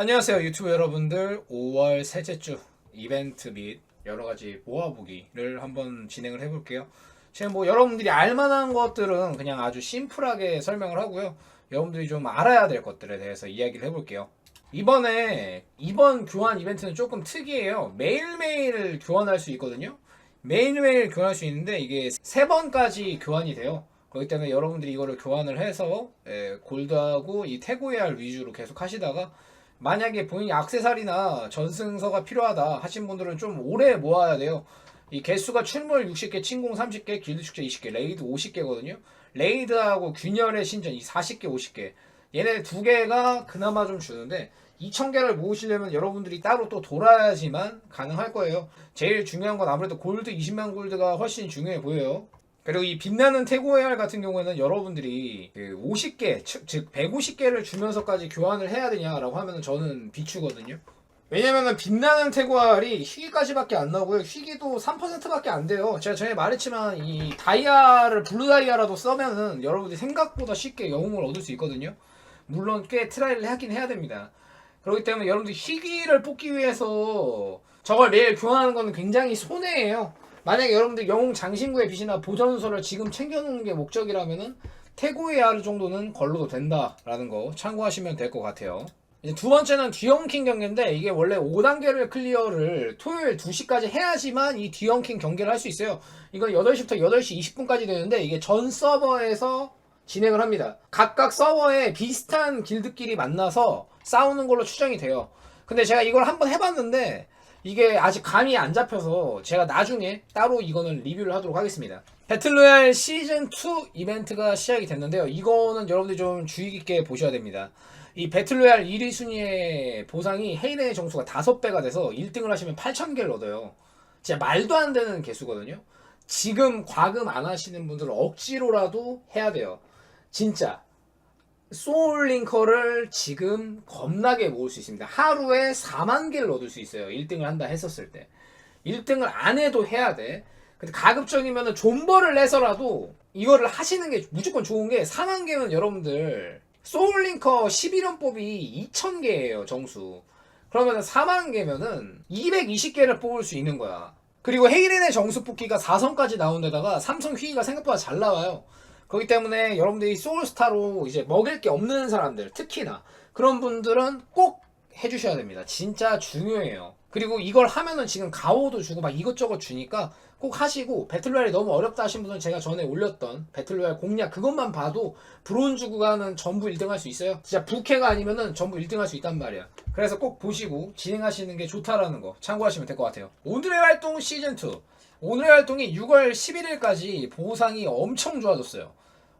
안녕하세요 유튜브 여러분들 5월 셋째 주 이벤트 및 여러 가지 모아보기를 한번 진행을 해볼게요. 지금 뭐 여러분들이 알만한 것들은 그냥 아주 심플하게 설명을 하고요. 여러분들이 좀 알아야 될 것들에 대해서 이야기를 해볼게요. 이번에 이번 교환 이벤트는 조금 특이해요. 매일매일 교환할 수 있거든요. 매일매일 교환할 수 있는데 이게 세 번까지 교환이 돼요. 그렇기 때문에 여러분들이 이거를 교환을 해서 예, 골드하고 이 태고야를 위주로 계속 하시다가 만약에 본인이 악세사리나 전승서가 필요하다 하신 분들은 좀 오래 모아야 돼요. 이 개수가 출몰 60개, 침공 30개, 길드 축제 20개, 레이드 50개거든요. 레이드하고 균열의 신전 이 40개, 50개. 얘네 두 개가 그나마 좀 주는데 2,000개를 모으시려면 여러분들이 따로 또 돌아야지만 가능할 거예요. 제일 중요한 건 아무래도 골드 20만 골드가 훨씬 중요해 보여요. 그리고 이 빛나는 태고의 같은 경우에는 여러분들이 그 50개, 즉 150개를 주면서까지 교환을 해야 되냐라고 하면은 저는 비추거든요. 왜냐면은 빛나는 태고알이 희귀까지밖에 안 나오고요. 희귀도 3%밖에 안 돼요. 제가 전에 말했지만 이 다이아를 블루 다이아라도 써면은 여러분들이 생각보다 쉽게 영웅을 얻을 수 있거든요. 물론 꽤 트라이를 하긴 해야 됩니다. 그렇기 때문에 여러분들이 희귀를 뽑기 위해서 저걸 매일 교환하는 거는 굉장히 손해예요. 만약에 여러분들 영웅 장신구의 빛이나 보전서를 지금 챙겨놓는 게 목적이라면은 태고의 아르 정도는 걸러도 된다라는 거 참고하시면 될 것 같아요. 이제 두 번째는 뒤엉킹 경기인데 이게 원래 5단계를 클리어를 토요일 2시까지 해야지만 이 뒤엉킹 경기를 할 수 있어요. 이건 8시부터 8시 20분까지 되는데 이게 전 서버에서 진행을 합니다. 각각 서버에 비슷한 길드끼리 만나서 싸우는 걸로 추정이 돼요. 근데 제가 이걸 한번 해봤는데 이게 아직 감이 안 잡혀서 제가 나중에 따로 이거는 리뷰를 하도록 하겠습니다. 배틀로얄 시즌2 이벤트가 시작이 됐는데요. 이거는 여러분들이 좀 주의 깊게 보셔야 됩니다. 이 배틀로얄 1위 순위의 보상이 헤이네의 정수가 5배가 돼서 1등을 하시면 8,000개를 얻어요. 진짜 말도 안 되는 개수거든요. 지금 과금 안 하시는 분들은 억지로라도 해야 돼요. 진짜. 소울링커를 지금 겁나게 모을 수 있습니다. 하루에 4만 개를 얻을 수 있어요. 1등을 한다 했었을 때. 1등을 안 해도 해야 돼. 근데 가급적이면 존버를 내서라도 이거를 하시는 게 무조건 좋은 게 4만 개면 여러분들 소울링커 11원법이 2,000개예요, 정수. 그러면 4만 개면은 220개를 뽑을 수 있는 거야. 그리고 헤이렌의 정수 뽑기가 4성까지 나온 데다가 삼성 휘기가 생각보다 잘 나와요. 그렇기 때문에 여러분들이 소울스타로 이제 먹을 게 없는 사람들, 특히나 그런 분들은 꼭 해주셔야 됩니다. 진짜 중요해요. 그리고 이걸 하면은 지금 가오도 주고 막 이것저것 주니까 꼭 하시고 배틀로얄이 너무 어렵다 하신 분은 제가 전에 올렸던 배틀로얄 공략 그것만 봐도 브론즈 구간은 전부 1등 할 수 있어요. 진짜 부캐가 아니면은 전부 1등 할 수 있단 말이야. 그래서 꼭 보시고 진행하시는 게 좋다라는 거 참고하시면 될 것 같아요. 오늘의 활동 시즌2 오늘의 활동이 6월 11일까지 보상이 엄청 좋아졌어요.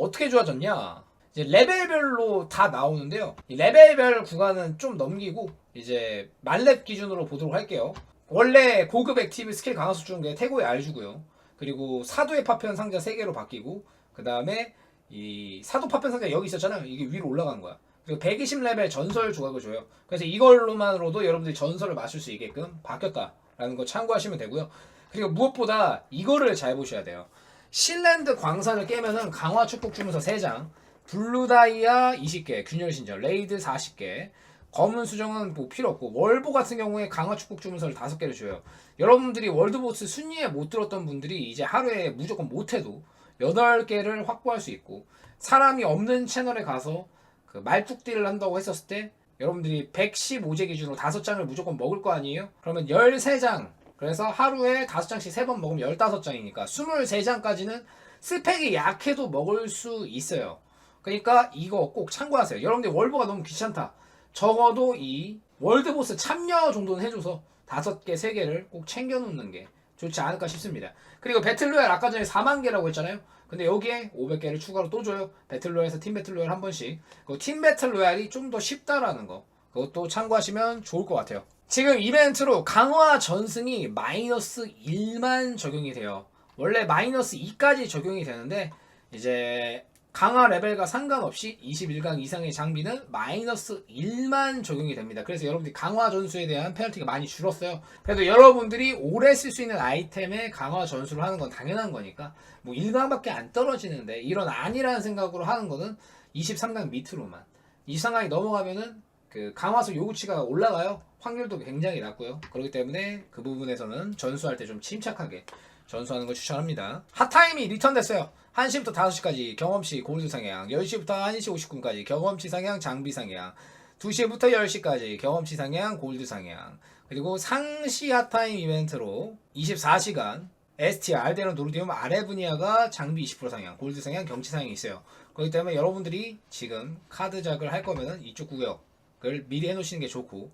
어떻게 좋아졌냐? 이제 레벨별로 다 나오는데요. 이 레벨별 구간은 좀 넘기고 이제 만렙 기준으로 보도록 할게요. 원래 고급 액티브 스킬 강화수 주는 게 태고의 알주고요. 그리고 사도의 파편 상자 3개로 바뀌고 그 다음에 이 사도 파편 상자 여기 있었잖아요. 이게 위로 올라간 거야. 그리고 120레벨 전설 조각을 줘요. 그래서 이걸로만으로도 여러분들이 전설을 맞출 수 있게끔 바뀌었다라는 거 참고하시면 되고요. 그리고 무엇보다 이거를 잘 보셔야 돼요. 신랜드 광산을 깨면은 강화 축복 주문서 3장, 블루다이아 20개, 균열 신전, 레이드 40개, 검은 수정은 뭐 필요 없고 월보 같은 경우에 강화 축복 주문서를 5개를 줘요. 여러분들이 월드보스 순위에 못 들었던 분들이 이제 하루에 무조건 못해도 8개를 확보할 수 있고 사람이 없는 채널에 가서 그 말뚝딜을 한다고 했었을 때 여러분들이 115제 기준으로 5장을 무조건 먹을 거 아니에요? 그러면 13장 그래서 하루에 5장씩 3번 먹으면 15장이니까 23장까지는 스펙이 약해도 먹을 수 있어요. 그러니까 이거 꼭 참고하세요. 여러분들 월보가 너무 귀찮다. 적어도 이 월드보스 참여 정도는 해줘서 5개, 3개를 꼭 챙겨놓는 게 좋지 않을까 싶습니다. 그리고 배틀로얄 아까 전에 4만 개라고 했잖아요. 근데 여기에 500개를 추가로 또 줘요. 배틀로얄에서 팀 배틀로얄 한 번씩. 그리고 팀 배틀로얄이 좀 더 쉽다라는 거. 그것도 참고하시면 좋을 것 같아요. 지금 이벤트로 강화 전승이 마이너스 1만 적용이 돼요. 원래 마이너스 2까지 적용이 되는데 이제 강화 레벨과 상관없이 21강 이상의 장비는 마이너스 1만 적용이 됩니다. 그래서 여러분들이 강화 전수에 대한 페널티가 많이 줄었어요. 그래도 여러분들이 오래 쓸 수 있는 아이템에 강화 전수를 하는 건 당연한 거니까 뭐 1강밖에 안 떨어지는데 이런 아니라는 생각으로 하는 거는 23강 밑으로만 23강이 넘어가면은 그 강화수 요구치가 올라가요. 확률도 굉장히 낮고요. 그렇기 때문에 그 부분에서는 전수할 때 좀 침착하게 전수하는 걸 추천합니다. 핫타임이 리턴 됐어요. 1시부터 5시까지 경험치 골드 상향, 10시부터 1시 50분까지 경험치 상향, 장비 상향, 2시부터 10시까지 경험치 상향, 골드 상향, 그리고 상시 핫타임 이벤트로 24시간 ST 알데론 노르디움 아레브니아가 장비 20% 상향, 골드 상향, 경치 상향이 있어요. 그렇기 때문에 여러분들이 지금 카드작을 할 거면은 이쪽 구역 을 미리 해놓으시는 게 좋고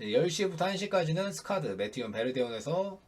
10시부터 1시까지는 스카드, 메티온, 베르데온에서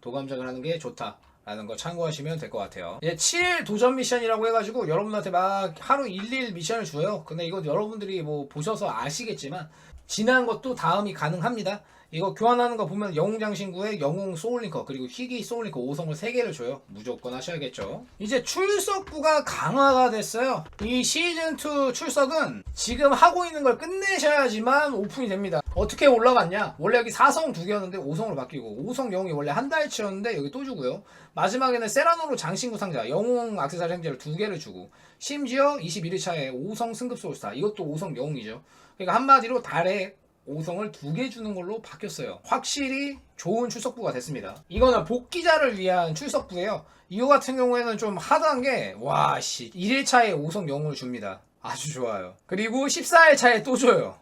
도감작을 하는 게 좋다 라는 거 참고하시면 될 것 같아요. 이제 7일 도전 미션이라고 해가지고 여러분한테 막 하루 1일 미션을 줘요. 근데 이거 여러분들이 뭐 보셔서 아시겠지만 지난 것도 다음이 가능합니다. 이거 교환하는 거 보면 영웅 장신구에 영웅 소울링커 그리고 희귀 소울링커 5성을 3개를 줘요. 무조건 하셔야겠죠. 이제 출석부가 강화가 됐어요. 이 시즌2 출석은 지금 하고 있는 걸 끝내셔야지만 오픈이 됩니다. 어떻게 올라갔냐? 원래 여기 4성 두 개였는데 5성으로 바뀌고 5성 영웅이 원래 한 달치였는데 여기 또 주고요. 마지막에는 세라노로 장신구 상자 영웅 악세사리 행제를 두 개를 주고 심지어 21일차에 5성 승급 소울스타 이것도 5성 영웅이죠. 그러니까 한마디로 달에 5성을 두 개 주는 걸로 바뀌었어요. 확실히 좋은 출석부가 됐습니다. 이거는 복귀자를 위한 출석부예요. 이거 같은 경우에는 좀 하드한 게, 와, 씨, 1일차에 5성 영웅을 줍니다. 아주 좋아요. 그리고 14일차에 또 줘요.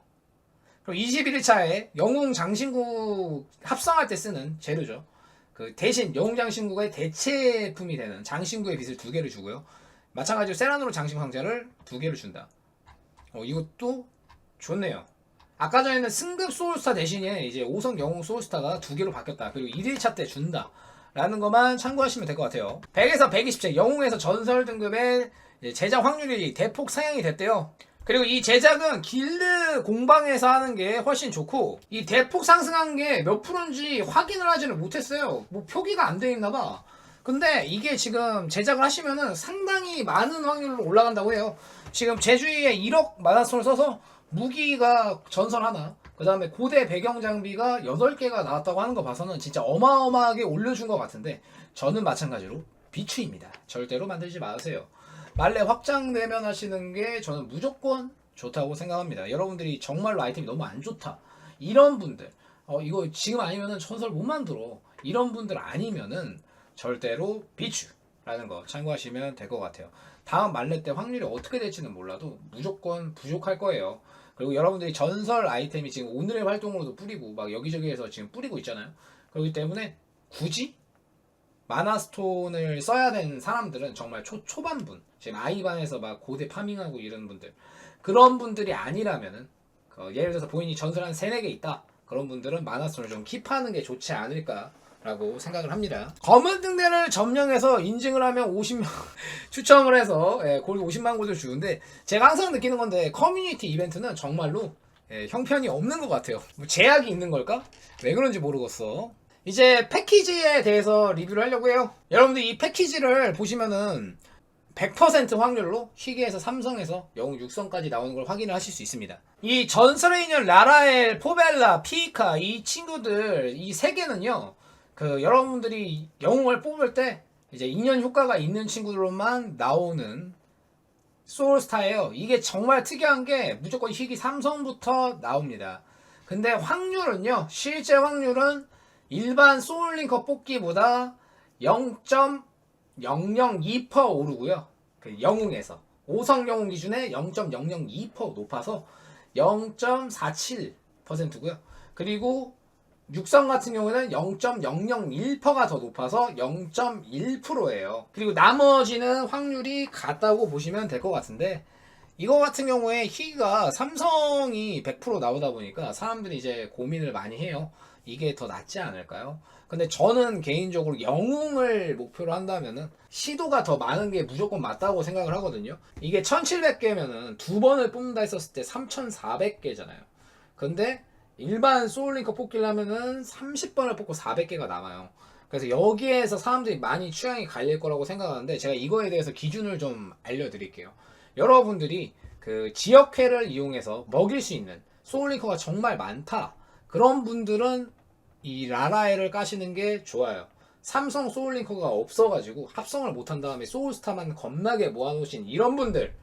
그리고 21일차에 영웅 장신구 합성할 때 쓰는 재료죠. 그 대신 영웅 장신구의 대체품이 되는 장신구의 빛을 두 개를 주고요. 마찬가지로 세라노로 장신구 상자를 두 개를 준다. 어, 이것도 좋네요. 아까 전에는 승급 소울스타 대신에 이제 5성 영웅 소울스타가 두 개로 바뀌었다. 그리고 1일차 때 준다. 라는 것만 참고하시면 될 것 같아요. 100에서 120제 영웅에서 전설 등급의 제작 확률이 대폭 상향이 됐대요. 그리고 이 제작은 길드 공방에서 하는 게 훨씬 좋고 이 대폭 상승한 게 몇 프로인지 확인을 하지는 못했어요. 뭐 표기가 안 돼 있나 봐. 근데 이게 지금 제작을 하시면은 상당히 많은 확률로 올라간다고 해요. 지금 제주에 1억 마나손을 써서 무기가 전설 하나, 그 다음에 고대 배경 장비가 8개가 나왔다고 하는 거 봐서는 진짜 어마어마하게 올려준 것 같은데 저는 마찬가지로 비추입니다. 절대로 만들지 마세요. 말레 확장되면 하시는 게 저는 무조건 좋다고 생각합니다. 여러분들이 정말로 아이템이 너무 안 좋다. 이런 분들, 어, 이거 지금 아니면은 전설 못 만들어. 이런 분들 아니면은 절대로 비추라는 거 참고하시면 될 것 같아요. 다음 말레 때 확률이 어떻게 될지는 몰라도 무조건 부족할 거예요. 그리고 여러분들이 전설 아이템이 지금 오늘의 활동으로도 뿌리고 막 여기저기에서 지금 뿌리고 있잖아요. 그렇기 때문에 굳이 마나스톤을 써야 되는 사람들은 정말 초, 초반분 지금 아이반에서 막 고대 파밍하고 이런 분들 그런 분들이 아니라면은 그 예를 들어서 본인이 전설 한 3, 4개 있다 그런 분들은 마나스톤을 좀 킵하는 게 좋지 않을까 라고 생각을 합니다. 검은 등대를 점령해서 인증을 하면 50명 추첨을 해서 예, 골드 50만 골드 주는데 제가 항상 느끼는 건데 커뮤니티 이벤트는 정말로 예, 형편이 없는 것 같아요. 뭐 제약이 있는 걸까? 왜 그런지 모르겠어. 이제 패키지에 대해서 리뷰를 하려고 해요. 여러분들 이 패키지를 보시면은 100% 확률로 희귀에서 삼성에서 영웅 6성까지 나오는 걸 확인을 하실 수 있습니다. 이 전설의 인연 라라엘, 포벨라, 피이카 이 친구들 이 세 개는요. 그 여러분들이 영웅을 뽑을 때 이제 인연 효과가 있는 친구들로만 나오는 소울스타예요. 이게 정말 특이한 게 무조건 희귀 삼성부터 나옵니다. 근데 확률은요. 실제 확률은 일반 소울링커 뽑기보다 0.002% 오르고요. 그 영웅에서 5성 영웅 기준에 0.002% 높아서 0.47%고요. 그리고 육성 같은 경우에는 0.001%가 더 높아서 0.1%예요. 그리고 나머지는 확률이 같다고 보시면 될 것 같은데 이거 같은 경우에 희가 삼성이 100% 나오다 보니까 사람들이 이제 고민을 많이 해요. 이게 더 낫지 않을까요? 근데 저는 개인적으로 영웅을 목표로 한다면은 시도가 더 많은 게 무조건 맞다고 생각을 하거든요. 이게 1700개면은 두 번을 뽑는다 했었을 때 3400개잖아요. 근데 일반 소울링커 뽑기려면은 30번을 뽑고 400개가 남아요. 그래서 여기에서 사람들이 많이 취향이 갈릴 거라고 생각하는데 제가 이거에 대해서 기준을 좀 알려드릴게요. 여러분들이 그 지역회를 이용해서 먹일 수 있는 소울링커가 정말 많다. 그런 분들은 이 라라엘을 까시는 게 좋아요. 삼성 소울링커가 없어가지고 합성을 못한 다음에 소울스타만 겁나게 모아놓으신 이런 분들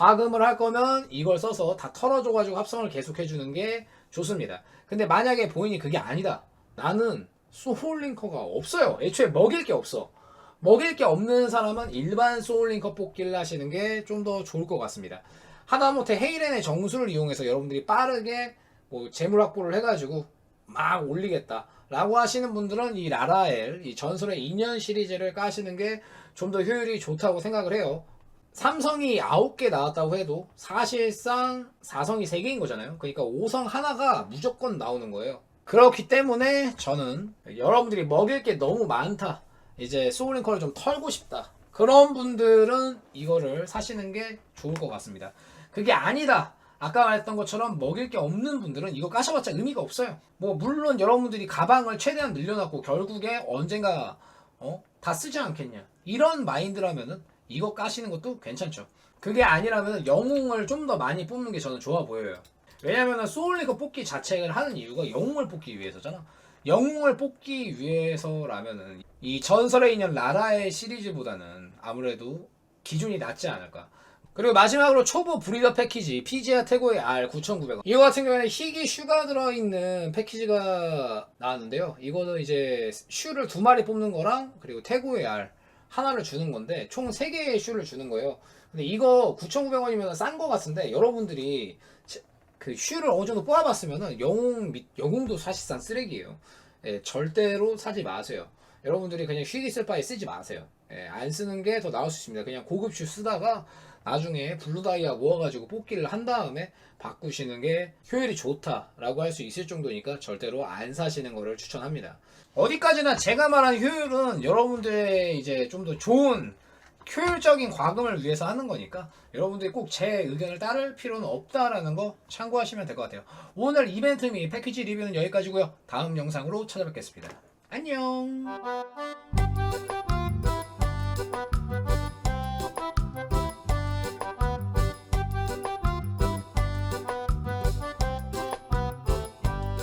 과금을 할 거면 이걸 써서 다 털어줘가지고 합성을 계속 해주는 게 좋습니다. 근데 만약에 본인이 그게 아니다. 나는 소울링커가 없어요. 애초에 먹일 게 없어. 먹일 게 없는 사람은 일반 소울링커 뽑기를 하시는 게 좀 더 좋을 것 같습니다. 하다못해 헤이렌의 정수를 이용해서 여러분들이 빠르게 뭐 재물 확보를 해가지고 막 올리겠다. 라고 하시는 분들은 이 라라엘, 이 전설의 2년 시리즈를 까시는 게 좀 더 효율이 좋다고 생각을 해요. 삼성이 9개 나왔다고 해도 사실상 4성이 3개인 거잖아요. 그러니까 5성 하나가 무조건 나오는 거예요. 그렇기 때문에 저는 여러분들이 먹일 게 너무 많다. 이제 소울링커를 좀 털고 싶다. 그런 분들은 이거를 사시는 게 좋을 것 같습니다. 그게 아니다. 아까 말했던 것처럼 먹일 게 없는 분들은 이거 까셔봤자 의미가 없어요. 뭐 물론 여러분들이 가방을 최대한 늘려놨고 결국에 언젠가 어? 다 쓰지 않겠냐. 이런 마인드라면은 이거 까시는 것도 괜찮죠. 그게 아니라면 영웅을 좀 더 많이 뽑는 게 저는 좋아 보여요. 왜냐면은 소울리그 뽑기 자체를 하는 이유가 영웅을 뽑기 위해서잖아. 영웅을 뽑기 위해서라면은 이 전설의 인연 라라의 시리즈보다는 아무래도 기준이 낮지 않을까. 그리고 마지막으로 초보 브리더 패키지 피지아 태고의 R 9,900원. 이거 같은 경우에는 희귀 슈가 들어있는 패키지가 나왔는데요. 이거는 이제 슈를 두 마리 뽑는 거랑 그리고 태고의 R 하나를 주는 건데 총 3개의 슈를 주는 거예요. 근데 이거 9,900원이면 싼 거 같은데 여러분들이 제- 그 슈를 어느 정도 뽑아봤으면은 영웅 및 영웅도 사실상 쓰레기예요. 예, 절대로 사지 마세요. 여러분들이 그냥 쉬기 쓸 바에 쓰지 마세요. 예, 안 쓰는 게 더 나을 수 있습니다. 그냥 고급 슈 쓰다가 나중에 블루 다이아 모아가지고 뽑기를 한 다음에 바꾸시는 게 효율이 좋다라고 할 수 있을 정도니까 절대로 안 사시는 거를 추천합니다. 어디까지나 제가 말한 효율은 여러분들의 이제 좀 더 좋은 효율적인 과금을 위해서 하는 거니까 여러분들이 꼭 제 의견을 따를 필요는 없다라는 거 참고하시면 될 것 같아요. 오늘 이벤트 및 패키지 리뷰는 여기까지고요. 다음 영상으로 찾아뵙겠습니다. 안녕.